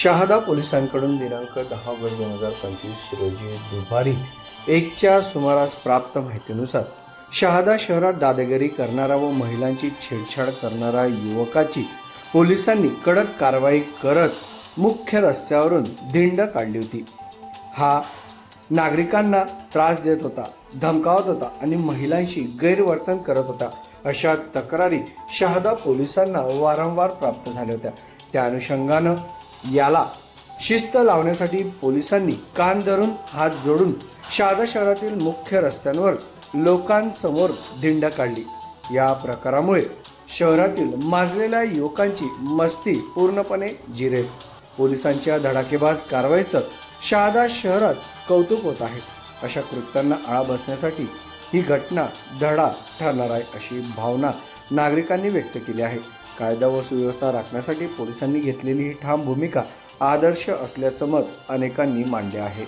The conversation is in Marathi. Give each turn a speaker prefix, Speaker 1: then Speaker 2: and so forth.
Speaker 1: शहादा पोलिसांकडून दिनांक दहा ऑगस्ट दोन हजार पंचवीस रोजी दुपारी एकच्या सुमारास प्राप्त माहितीनुसार शहादा शहरात दादागिरी करणारा व महिलांची छेडछाड करणारा युवकाची पोलिसांनी कडक कारवाई करत मुख्य रस्त्यावरून धिंड काढली होती. हा नागरिकांना त्रास देत होता धमकावत होता आणि महिलांशी गैरवर्तन करत होता अशा तक्रारी शहादा पोलिसांना वारंवार प्राप्त झाल्या होत्या. त्या अनुषंगानं याला शिस्त लावण्यासाठी पोलिसांनी कान धरून हात जोडून शहादा शहरातील मुख्य रस्त्यांवर लोकांसमोर धिंड काढली. या प्रकारामुळे शहरातील माजलेल्या युवकांची मस्ती पूर्णपणे जिरेल. पोलिसांच्या धडाकेबाज कारवाईचं शहादा शहरात कौतुक होत आहे. अशा कृत्यांना आळा बसण्यासाठी ही घटना धडा ठरणार आहे अशी भावना नागरिकांनी व्यक्त केली आहे. कायदा व सुव्यवस्था राखण्यासाठी पोलिसांनी घेतलेली ही ठाम भूमिका आदर्श असल्याचं मत अनेकांनी मांडले आहे.